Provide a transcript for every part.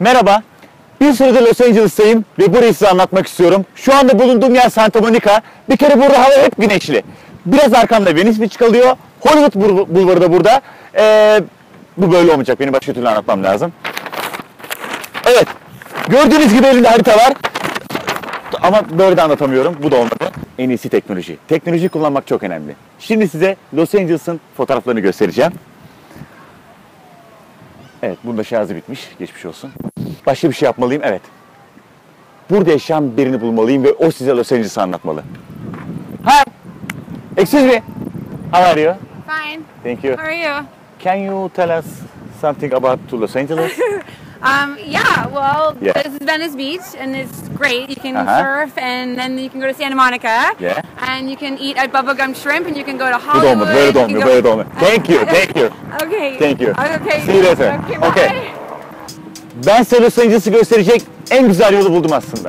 Merhaba. Bir süredir Los Angeles'tayım ve burayı size anlatmak istiyorum. Şu anda bulunduğum yer Santa Monica. Bir kere burada hava hep güneşli. Biraz arkamda Venice Beach kalıyor. Hollywood Bul- Bulvarı da burada. Ee, bu böyle olmayacak. Benim başka türlü anlatmam lazım. Evet. Gördüğünüz gibi elimde harita var. Ama böyle de anlatamıyorum. Bu da olmadı. En iyisi teknoloji. Teknoloji kullanmak çok önemli. Şimdi size Los Angeles'ın fotoğraflarını göstereceğim. Evet, bunda şarjı bitmiş. Geçmiş olsun. Başka bir şey yapmalıyım. Evet. Burada yaşayan birini bulmalıyım ve o size Los Angeles'ı anlatmalı. Hi. Excuse me. How are you? Fine. Thank you. How are you? Can you tell us something about to Los Angeles? Um, yeah, well, Yeah. this is Venice Beach, and it's great. You can Uh-huh. surf, and then you can go to Santa Monica. Yeah. And you can eat at Bubblegum Shrimp, and you can go to Hollywood. böyle de you can olmuyor, go- böyle de. Thank you, thank you. Okay. Thank you. Okay. See you later. Okay, Okay. Ben Los Angeles'ı gösterecek en güzel yolu buldum aslında.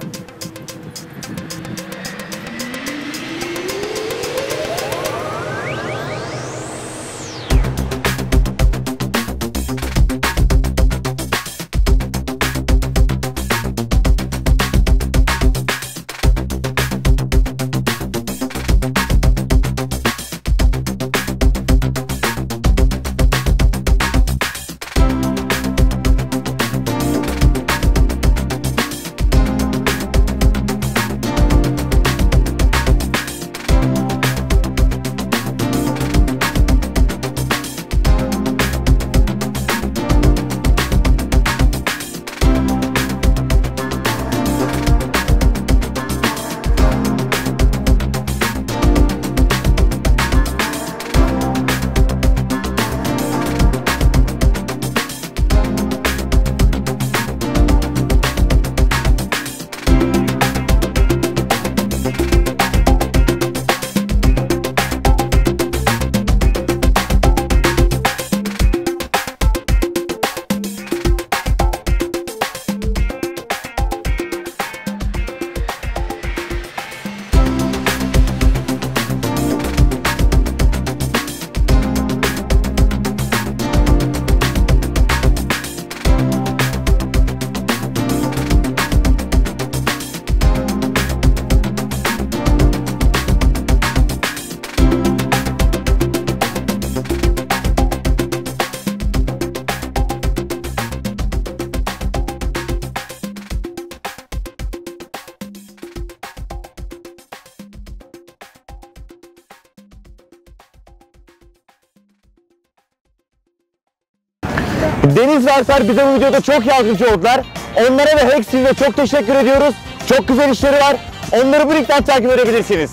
Deniz ve Alper bize bu videoda çok yardımcı oldular. Onlara ve Hexil'e çok teşekkür ediyoruz. Çok güzel işleri var. Onları bu linkten takip edebilirsiniz.